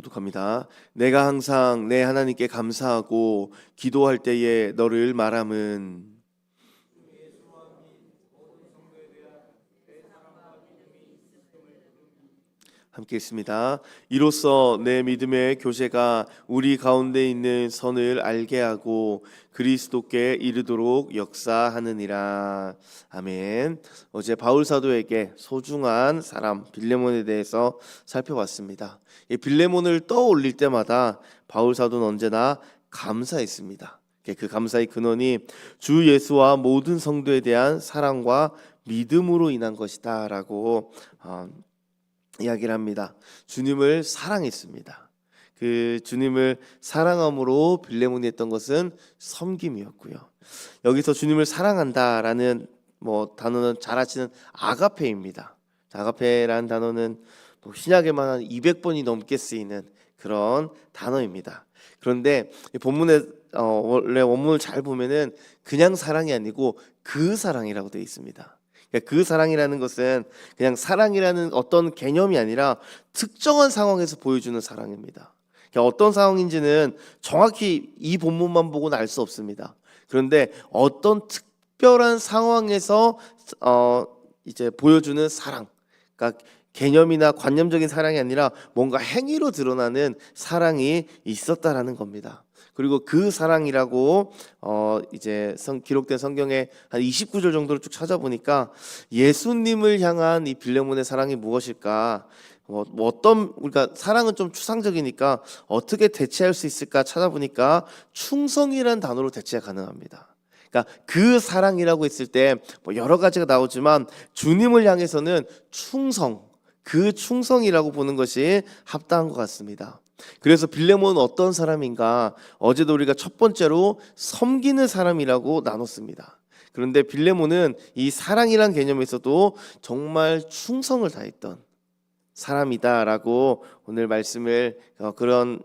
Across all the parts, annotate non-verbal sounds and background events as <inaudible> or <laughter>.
교독합니다. 내가 항상 내 하나님께 감사하고 기도할 때에 너를 말함은 함께 있습니다. 이로써 내 믿음의 교제가 우리 가운데 있는 선을 알게 하고 그리스도께 이르도록 역사하느니라. 아멘. 어제 바울 사도에게 소중한 사람 빌레몬에 대해서 살펴봤습니다. 이 빌레몬을 떠올릴 때마다 바울 사도는 언제나 감사했습니다. 그 감사의 근원이 주 예수와 모든 성도에 대한 사랑과 믿음으로 인한 것이다라고 어, 이야기를 합니다. 주님을 사랑했습니다. 그 주님을 사랑함으로 빌레몬이 했던 것은 섬김이었고요. 여기서 주님을 사랑한다라는 뭐 단어는 잘 아시는 아가페입니다. 아가페라는 단어는 뭐 신약에만 한 200번이 넘게 쓰이는 그런 단어입니다. 그런데 본문에 어, 원래 원문을 잘 보면은 그냥 사랑이 아니고 그 사랑이라고 되어 있습니다. 그러니까 그 사랑이라는 것은 그냥 사랑이라는 어떤 개념이 아니라 특정한 상황에서 보여주는 사랑입니다. 그러니까 어떤 상황인지는 정확히 이 본문만 보고는 알 수 없습니다. 그런데 어떤 특별한 상황에서 어 이제 보여주는 사랑, 그러니까 개념이나 관념적인 사랑이 아니라 뭔가 행위로 드러나는 사랑이 있었다라는 겁니다. 그리고 그 사랑이라고 어 이제 성, 기록된 성경에 한 29절 정도를 쭉 찾아보니까 예수님을 향한 이 빌레몬의 사랑이 무엇일까? 뭐, 뭐 어떤 우리가 사랑은 좀 추상적이니까 어떻게 대체할 수 있을까 찾아보니까 충성이라는 단어로 대체가 가능합니다. 그러니까 그 사랑이라고 했을 때 뭐 여러 가지가 나오지만 주님을 향해서는 충성, 그 충성이라고 보는 것이 합당한 것 같습니다. 그래서 빌레몬은 어떤 사람인가? 어제도 우리가 첫 번째로 섬기는 사람이라고 나눴습니다. 그런데 빌레몬은 이 사랑이란 개념에서도 정말 충성을 다했던 사람이다라고 오늘 말씀을 어, 그런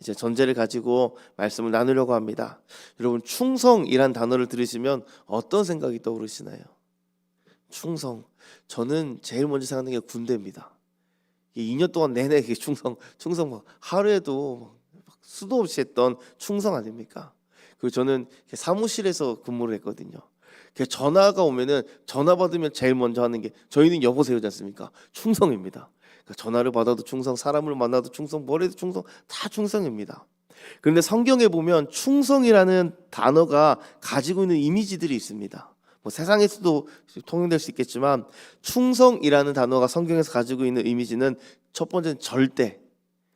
이제 전제를 가지고 말씀을 나누려고 합니다. 여러분 충성이란 단어를 들으시면 어떤 생각이 떠오르시나요? 충성. 저는 제일 먼저 생각하는 게 군대입니다. 2년 동안 내내 충성, 충성 하루에도 수도 없이 했던 충성 아닙니까? 그리고 저는 사무실에서 근무를 했거든요. 전화가 오면은 전화 받으면 제일 먼저 하는 게 저희는 여보세요지 않습니까? 충성입니다. 그러니까 전화를 받아도 충성, 사람을 만나도 충성, 뭘 해도 충성, 다 충성입니다. 그런데 성경에 보면 충성이라는 단어가 가지고 있는 이미지들이 있습니다. 뭐 세상에서도 통용될 수 있겠지만 충성이라는 단어가 성경에서 가지고 있는 이미지는 첫 번째는 절대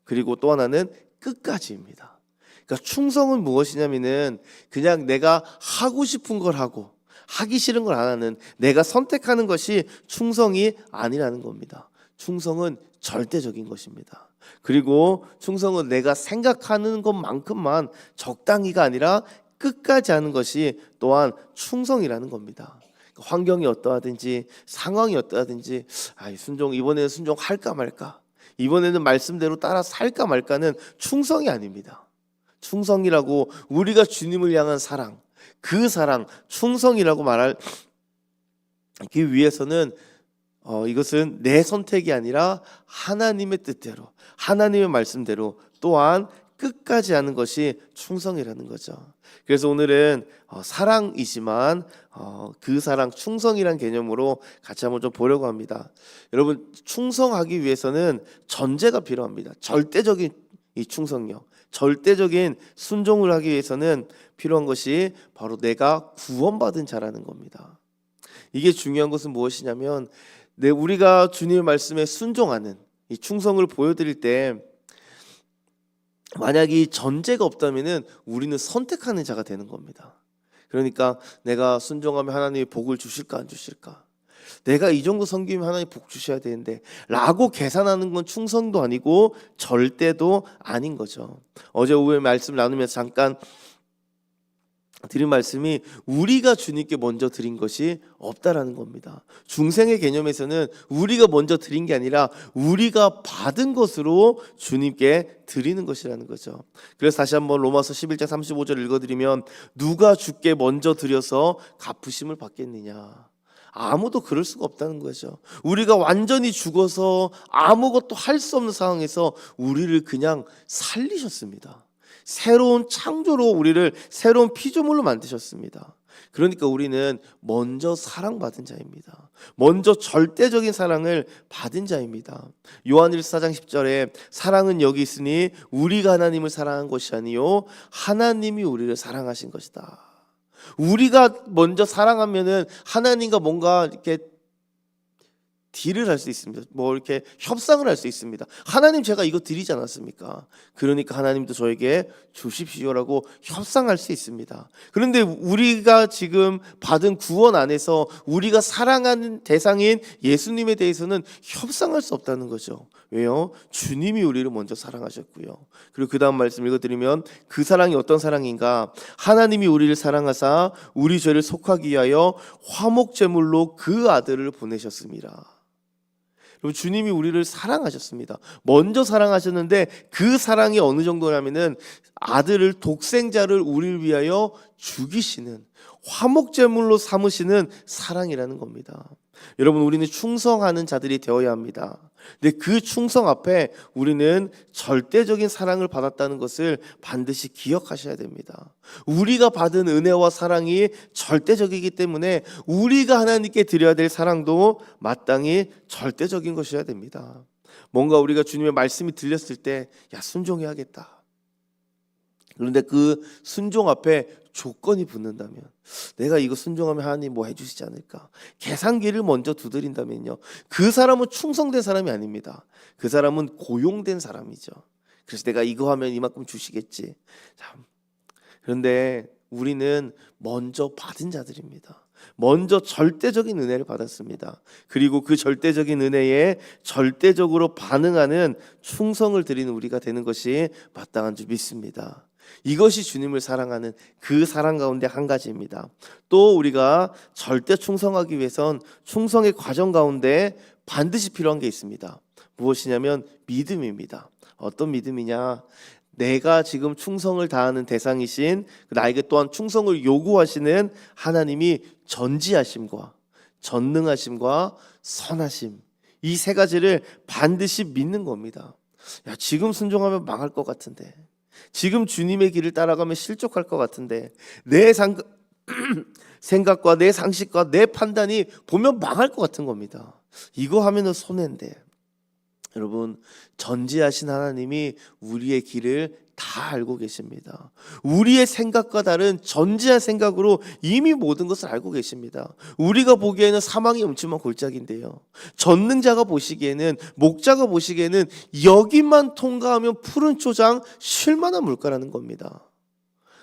그리고 또 하나는 끝까지입니다. 그러니까 충성은 무엇이냐면은 그냥 내가 하고 싶은 걸 하고 하기 싫은 걸 안 하는 내가 선택하는 것이 충성이 아니라는 겁니다. 충성은 절대적인 것입니다. 그리고 충성은 내가 생각하는 것만큼만 적당히가 아니라 끝까지 하는 것이 또한 충성이라는 겁니다. 환경이 어떠하든지 상황이 어떠하든지 아, 순종 이번에는 순종할까 말까 이번에는 말씀대로 따라 살까 말까는 충성이 아닙니다. 충성이라고 우리가 주님을 향한 사랑 그 사랑 충성이라고 말할 기 위해서는 어, 이것은 내 선택이 아니라 하나님의 뜻대로 하나님의 말씀대로 또한 끝까지 하는 것이 충성이라는 거죠. 그래서 오늘은 어, 사랑이지만 어, 그 사랑 충성이란 개념으로 같이 한번 좀 보려고 합니다. 여러분 충성하기 위해서는 전제가 필요합니다. 절대적인 이 충성력, 절대적인 순종을 하기 위해서는 필요한 것이 바로 내가 구원받은 자라는 겁니다. 이게 중요한 것은 무엇이냐면 내 우리가 주님의 말씀에 순종하는 이 충성을 보여드릴 때 만약 이 전제가 없다면은 우리는 선택하는 자가 되는 겁니다. 그러니까 내가 순종하면 하나님이 복을 주실까 안 주실까? 내가 이 정도 섬기면 하나님 복 주셔야 되는데 라고 계산하는 건 충성도 아니고 절대도 아닌 거죠. 어제 오후에 말씀 나누면서 잠깐 드린 말씀이 우리가 주님께 먼저 드린 것이 없다라는 겁니다. 중생의 개념에서는 우리가 먼저 드린 게 아니라 우리가 받은 것으로 주님께 드리는 것이라는 거죠. 그래서 다시 한번 로마서 11장 35절 읽어드리면 누가 주께 먼저 드려서 갚으심을 받겠느냐. 아무도 그럴 수가 없다는 거죠. 우리가 완전히 죽어서 아무것도 할 수 없는 상황에서 우리를 그냥 살리셨습니다. 새로운 창조로 우리를 새로운 피조물로 만드셨습니다. 그러니까 우리는 먼저 사랑받은 자입니다. 먼저 절대적인 사랑을 받은 자입니다. 요한일서 4장 10절에 사랑은 여기 있으니 우리가 하나님을 사랑한 것이 아니요 하나님이 우리를 사랑하신 것이다. 우리가 먼저 사랑하면은 하나님과 뭔가 이렇게 딜을 할 수 있습니다. 뭐 이렇게 협상을 할 수 있습니다. 하나님 제가 이거 드리지 않았습니까? 그러니까 하나님도 저에게 주십시오라고 협상할 수 있습니다. 그런데 우리가 지금 받은 구원 안에서 우리가 사랑하는 대상인 예수님에 대해서는 협상할 수 없다는 거죠. 왜요? 주님이 우리를 먼저 사랑하셨고요. 그리고 그 다음 말씀 읽어드리면 그 사랑이 어떤 사랑인가? 하나님이 우리를 사랑하사 우리 죄를 속하기 위하여 화목제물로 그 아들을 보내셨습니다. 여러분 주님이 우리를 사랑하셨습니다. 먼저 사랑하셨는데 그 사랑이 어느 정도냐면은 아들을 독생자를 우리를 위하여 죽이시는 화목제물로 삼으시는 사랑이라는 겁니다. 여러분 우리는 충성하는 자들이 되어야 합니다. 근데 그 충성 앞에 우리는 절대적인 사랑을 받았다는 것을 반드시 기억하셔야 됩니다. 우리가 받은 은혜와 사랑이 절대적이기 때문에 우리가 하나님께 드려야 될 사랑도 마땅히 절대적인 것이어야 됩니다. 뭔가 우리가 주님의 말씀이 들렸을 때, 야, 순종해야겠다. 그런데 그 순종 앞에 조건이 붙는다면 내가 이거 순종하면 하나님 뭐 해주시지 않을까? 계산기를 먼저 두드린다면요. 그 사람은 충성된 사람이 아닙니다. 그 사람은 고용된 사람이죠. 그래서 내가 이거 하면 이만큼 주시겠지. 참. 그런데 우리는 먼저 받은 자들입니다. 먼저 절대적인 은혜를 받았습니다. 그리고 그 절대적인 은혜에 절대적으로 반응하는 충성을 드리는 우리가 되는 것이 마땅한 줄 믿습니다. 이것이 주님을 사랑하는 그 사랑 가운데 한 가지입니다. 또 우리가 절대 충성하기 위해선 충성의 과정 가운데 반드시 필요한 게 있습니다. 무엇이냐면 믿음입니다. 어떤 믿음이냐? 내가 지금 충성을 다하는 대상이신 나에게 또한 충성을 요구하시는 하나님이 전지하심과 전능하심과 선하심 이 세 가지를 반드시 믿는 겁니다. 야, 지금 순종하면 망할 것 같은데. 지금 주님의 길을 따라가면 실족할 것 같은데 내 상, <clears throat> 생각과 내 상식과 내 판단이 보면 망할 것 같은 겁니다. 이거 하면은 손해인데 여러분 전지하신 하나님이 우리의 길을 다 알고 계십니다. 우리의 생각과 다른 전지한 생각으로 이미 모든 것을 알고 계십니다. 우리가 보기에는 사망이 음침한 골짜기인데요. 전능자가 보시기에는 목자가 보시기에는 여기만 통과하면 푸른 초장 쉴만한 물가라는 겁니다.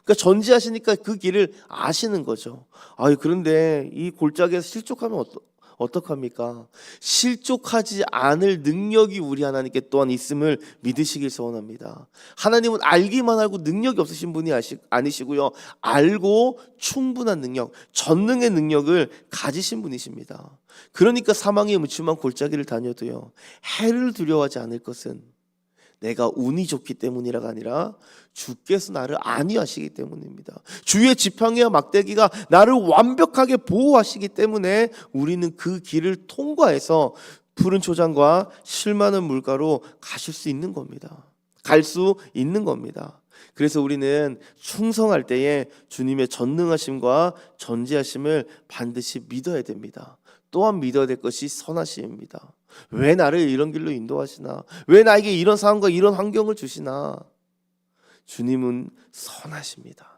그러니까 전지하시니까 그 길을 아시는 거죠. 아 그런데 이 골짜기에서 실족하면 어떠, 어떡합니까? 실족하지 않을 능력이 우리 하나님께 또한 있음을 믿으시길 소원합니다. 하나님은 알기만 알고 능력이 없으신 분이 아니시고요. 알고 충분한 능력, 전능의 능력을 가지신 분이십니다. 그러니까 사망의 무침한 골짜기를 다녀도요. 해를 두려워하지 않을 것은 내가 운이 좋기 때문이라가 아니라 주께서 나를 안위하시기 때문입니다. 주의 지팡이와 막대기가 나를 완벽하게 보호하시기 때문에 우리는 그 길을 통과해서 푸른 초장과 실만한 물가로 가실 수 있는 겁니다. 갈 수 있는 겁니다. 그래서 우리는 충성할 때에 주님의 전능하심과 전지하심을 반드시 믿어야 됩니다. 또한 믿어야 될 것이 선하심입니다. 왜 나를 이런 길로 인도하시나? 왜 나에게 이런 상황과 이런 환경을 주시나? 주님은 선하십니다.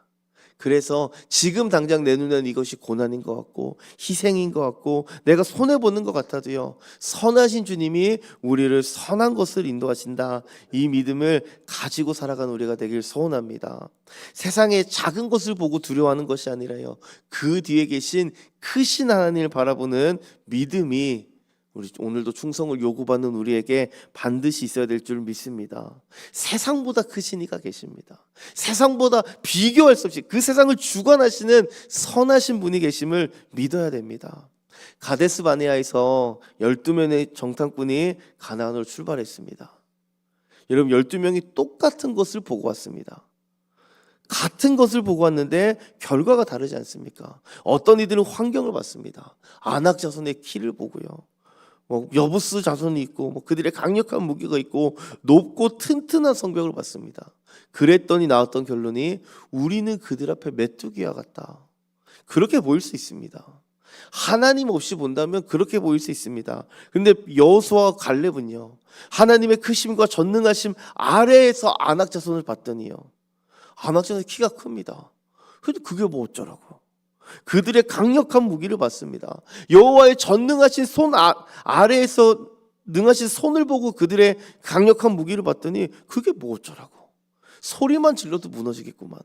그래서 지금 당장 내 눈에는 이것이 고난인 것 같고 희생인 것 같고 내가 손해 보는 것 같아도요. 선하신 주님이 우리를 선한 것을 인도하신다. 이 믿음을 가지고 살아가는 우리가 되길 소원합니다. 세상의 작은 것을 보고 두려워하는 것이 아니라요. 그 뒤에 계신 크신 하나님을 바라보는 믿음이 우리 오늘도 충성을 요구받는 우리에게 반드시 있어야 될 줄 믿습니다. 세상보다 크신 이가 계십니다. 세상보다 비교할 수 없이 그 세상을 주관하시는 선하신 분이 계심을 믿어야 됩니다. 가데스 바네아에서 12명의 정탐꾼이 가나안으로 출발했습니다. 여러분 12명이 똑같은 것을 보고 왔습니다. 같은 것을 보고 왔는데 결과가 다르지 않습니까? 어떤 이들은 환경을 봤습니다. 안악 자손의 키를 보고요. 뭐 여부스 자손이 있고 뭐 그들의 강력한 무기가 있고 높고 튼튼한 성벽을 봤습니다. 그랬더니 나왔던 결론이 우리는 그들 앞에 메뚜기와 같다. 그렇게 보일 수 있습니다. 하나님 없이 본다면 그렇게 보일 수 있습니다. 근데 여호수아와 갈렙은요. 하나님의 크심과 전능하심 아래에서 안악 자손을 봤더니요. 안악 자손의 키가 큽니다. 근데 그게 뭐 어쩌라고? 그들의 강력한 무기를 봤습니다. 여호와의 전능하신 손 아, 아래에서 능하신 손을 보고 그들의 강력한 무기를 봤더니 그게 뭐 어쩌라고? 소리만 질러도 무너지겠구만.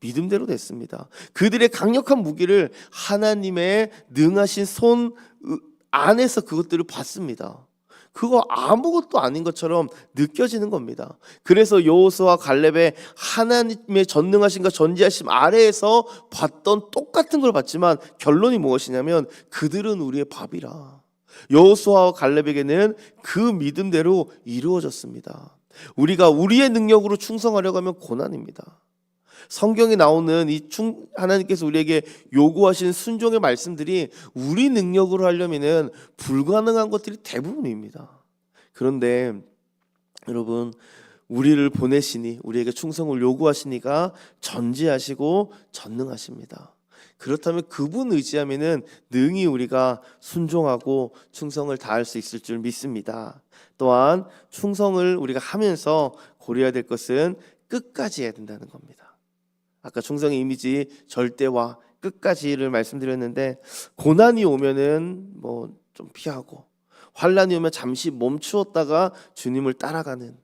믿음대로 됐습니다. 그들의 강력한 무기를 하나님의 능하신 손 으, 안에서 그것들을 봤습니다. 그거 아무것도 아닌 것처럼 느껴지는 겁니다. 그래서 여호수아 갈렙의 하나님의 전능하신과 전지하심 아래에서 봤던 똑같은 걸 봤지만 결론이 무엇이냐면 그들은 우리의 밥이라. 여호수아와 갈렙에게는 그 믿음대로 이루어졌습니다. 우리가 우리의 능력으로 충성하려고 하면 고난입니다. 성경에 나오는 이 충, 하나님께서 우리에게 요구하신 순종의 말씀들이 우리 능력으로 하려면은 불가능한 것들이 대부분입니다. 그런데 여러분 우리를 보내시니 우리에게 충성을 요구하시니가 전지하시고 전능하십니다. 그렇다면 그분 의지하면은 능히 우리가 순종하고 충성을 다할 수 있을 줄 믿습니다. 또한 충성을 우리가 하면서 고려해야 될 것은 끝까지 해야 된다는 겁니다. 아까 충성의 이미지 절대와 끝까지를 말씀드렸는데 고난이 오면은 뭐 좀 피하고 환란이 오면 잠시 멈추었다가 주님을 따라가는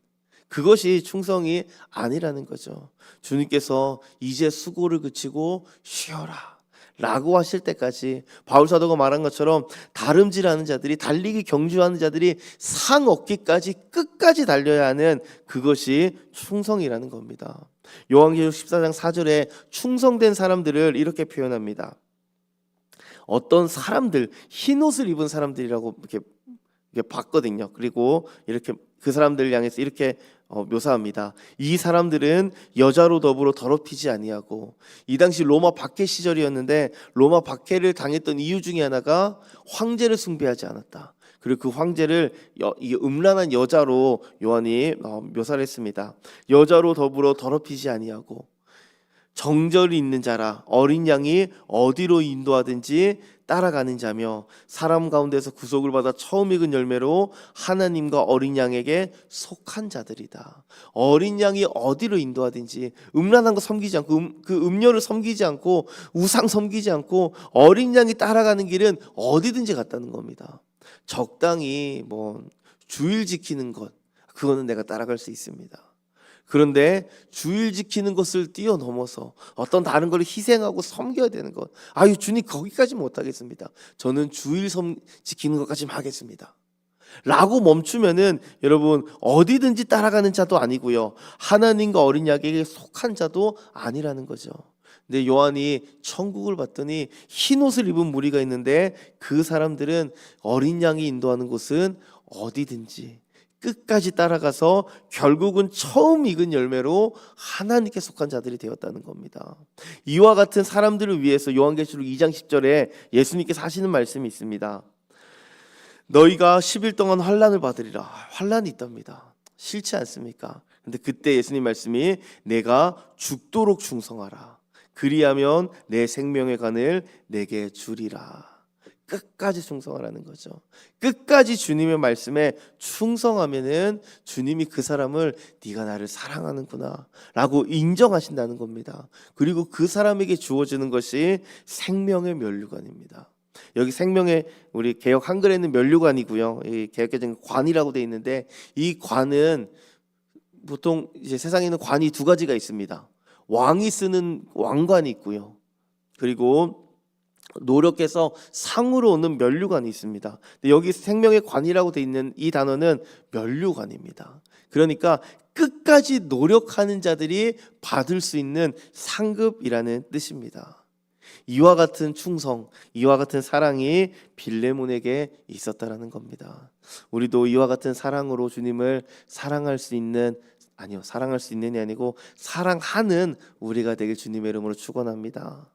그것이 충성이 아니라는 거죠. 주님께서 이제 수고를 그치고 쉬어라. 라고 하실 때까지 바울 사도가 말한 것처럼 다름질하는 자들이 달리기 경주하는 자들이 상 얻기까지 끝까지 달려야 하는 그것이 충성이라는 겁니다. 요한계시록 14장 4절에 충성된 사람들을 이렇게 표현합니다. 어떤 사람들 흰 옷을 입은 사람들이라고 이렇게, 이렇게 봤거든요. 그리고 이렇게 그 사람들을 향해서 이렇게 어, 묘사합니다. 이 사람들은 여자로 더불어 더럽히지 아니하고 이 당시 로마 박해 시절이었는데 로마 박해를 당했던 이유 중에 하나가 황제를 숭배하지 않았다. 그리고 그 황제를 여, 이 음란한 여자로 요한이 어, 묘사를 했습니다. 여자로 더불어 더럽히지 아니하고 정절이 있는 자라 어린 양이 어디로 인도하든지 따라가는 자며 사람 가운데서 구속을 받아 처음 익은 열매로 하나님과 어린 양에게 속한 자들이다. 어린 양이 어디로 인도하든지 음란한 거 섬기지 않고 음, 그 음료를 섬기지 않고 우상 섬기지 않고 어린 양이 따라가는 길은 어디든지 갔다는 겁니다. 적당히 뭐 주일 지키는 것 그거는 내가 따라갈 수 있습니다. 그런데 주일 지키는 것을 뛰어넘어서 어떤 다른 걸 희생하고 섬겨야 되는 것. 아유, 주님 거기까지 못하겠습니다. 저는 주일 섬 지키는 것까지만 하겠습니다. 라고 멈추면은 여러분 어디든지 따라가는 자도 아니고요. 하나님과 어린 양에게 속한 자도 아니라는 거죠. 근데 요한이 천국을 봤더니 흰 옷을 입은 무리가 있는데 그 사람들은 어린 양이 인도하는 곳은 어디든지 끝까지 따라가서 결국은 처음 익은 열매로 하나님께 속한 자들이 되었다는 겁니다. 이와 같은 사람들을 위해서 요한계시록 2장 10절에 예수님께서 하시는 말씀이 있습니다. 너희가 10일 동안 환란을 받으리라. 환란이 있답니다. 싫지 않습니까? 근데 그때 예수님 말씀이 내가 죽도록 충성하라. 그리하면 내 생명의 간을 내게 주리라. 끝까지 충성하라는 거죠. 끝까지 주님의 말씀에 충성하면은 주님이 그 사람을 네가 나를 사랑하는구나라고 인정하신다는 겁니다. 그리고 그 사람에게 주어지는 것이 생명의 면류관입니다. 여기 생명의 우리 개혁 한글에는 면류관이고요. 이 개혁개정 관이라고 돼 있는데 이 관은 보통 이제 세상에 있는 관이 두 가지가 있습니다. 왕이 쓰는 왕관이 있고요. 그리고 노력해서 상으로 오는 면류관이 있습니다. 여기 생명의 관이라고 돼 있는 이 단어는 면류관입니다. 그러니까 끝까지 노력하는 자들이 받을 수 있는 상급이라는 뜻입니다. 이와 같은 충성, 이와 같은 사랑이 빌레몬에게 있었다라는 겁니다. 우리도 이와 같은 사랑으로 주님을 사랑할 수 있는 아니요. 사랑할 수 있는이 아니고 사랑하는 우리가 되길 주님의 이름으로 축원합니다.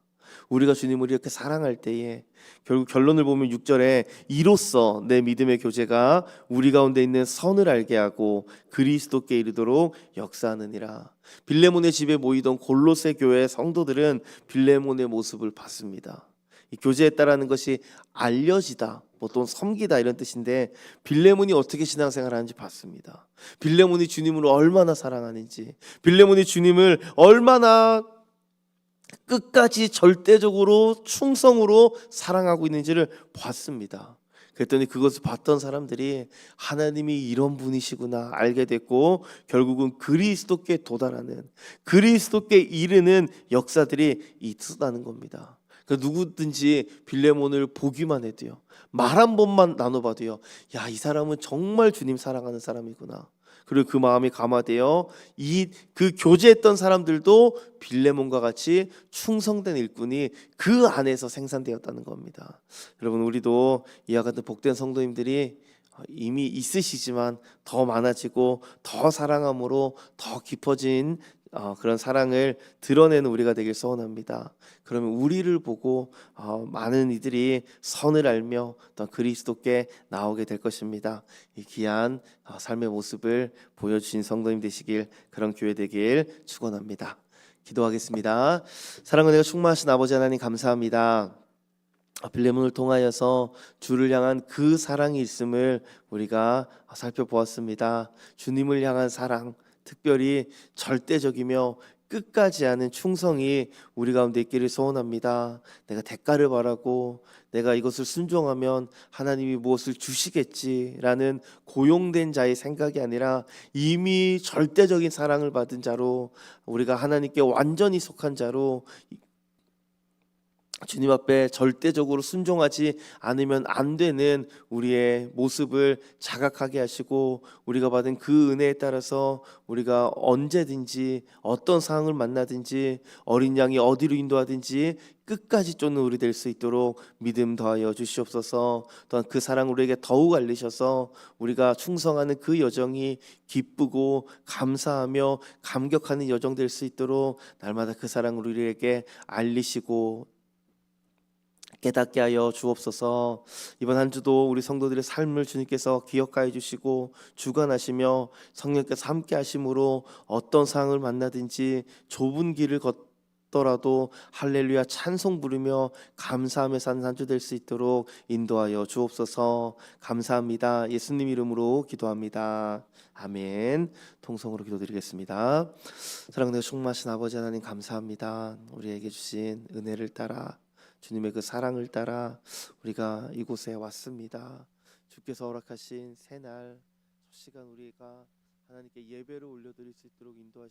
우리가 주님을 이렇게 사랑할 때에 결국 결론을 보면 6절에 이로써 내 믿음의 교제가 우리 가운데 있는 선을 알게 하고 그리스도께 이르도록 역사하느니라. 빌레몬의 집에 모이던 골로새 교회 성도들은 빌레몬의 모습을 봤습니다. 이 교제했다라는 것이 알려지다, 보통 섬기다 이런 뜻인데 빌레몬이 어떻게 신앙생활하는지 봤습니다. 빌레몬이 주님을 얼마나 사랑하는지, 빌레몬이 주님을 얼마나 끝까지 절대적으로 충성으로 사랑하고 있는지를 봤습니다. 그랬더니 그것을 봤던 사람들이 하나님이 이런 분이시구나 알게 됐고 결국은 그리스도께 도달하는 그리스도께 이르는 역사들이 있었다는 겁니다. 그 누구든지 빌레몬을 보기만 해도요. 말 한 번만 나눠봐도요. 야, 이 사람은 정말 주님 사랑하는 사람이구나. 그리고 그 마음이 감화되어 이 그 교제했던 사람들도 빌레몬과 같이 충성된 일꾼이 그 안에서 생산되었다는 겁니다. 여러분 우리도 이와 같은 복된 성도님들이 이미 있으시지만 더 많아지고 더 사랑함으로 더 깊어진 어, 그런 사랑을 드러내는 우리가 되길 소원합니다. 그러면 우리를 보고 어, 많은 이들이 선을 알며 또 그리스도께 나오게 될 것입니다. 이 귀한 어, 삶의 모습을 보여주신 성도님 되시길 그런 교회 되길 축원합니다. 기도하겠습니다. 사랑을 내가 충만하신 아버지 하나님 감사합니다. 아, 빌레몬을 통하여서 주를 향한 그 사랑이 있음을 우리가 살펴보았습니다. 주님을 향한 사랑, 특별히 절대적이며 끝까지 하는 충성이 우리 가운데 있기를 소원합니다. 내가 대가를 바라고 내가 이것을 순종하면 하나님이 무엇을 주시겠지라는 고용된 자의 생각이 아니라 이미 절대적인 사랑을 받은 자로 우리가 하나님께 완전히 속한 자로 주님 앞에 절대적으로 순종하지 않으면 안 되는 우리의 모습을 자각하게 하시고 우리가 받은 그 은혜에 따라서 우리가 언제든지 어떤 상황을 만나든지 어린 양이 어디로 인도하든지 끝까지 쫓는 우리 될 수 있도록 믿음 더하여 주시옵소서. 또한 그 사랑 우리에게 더욱 알리셔서 우리가 충성하는 그 여정이 기쁘고 감사하며 감격하는 여정 될 수 있도록 날마다 그 사랑 우리에게 알리시고 깨닫게 하여 주옵소서. 이번 한 주도 우리 성도들의 삶을 주님께서 기억하여 주시고 주관하시며 성령께서 함께 하심으로 어떤 상황을 만나든지 좁은 길을 걷 더라도 할렐루야 찬송 부르며 감사하며 사는 한 주 될 수 있도록 인도하여 주옵소서. 감사합니다. 예수님 이름으로 기도합니다. 아멘. 통성으로 기도드리겠습니다. 사랑하는 충만하신 아버지 하나님 감사합니다. 우리에게 주신 은혜를 따라 주님의 그 사랑을 따라 우리가 이곳에 왔습니다. 주께서 허락하신 새날 시간 우리가 하나님께 예배를 올려드릴 수 있도록 인도하신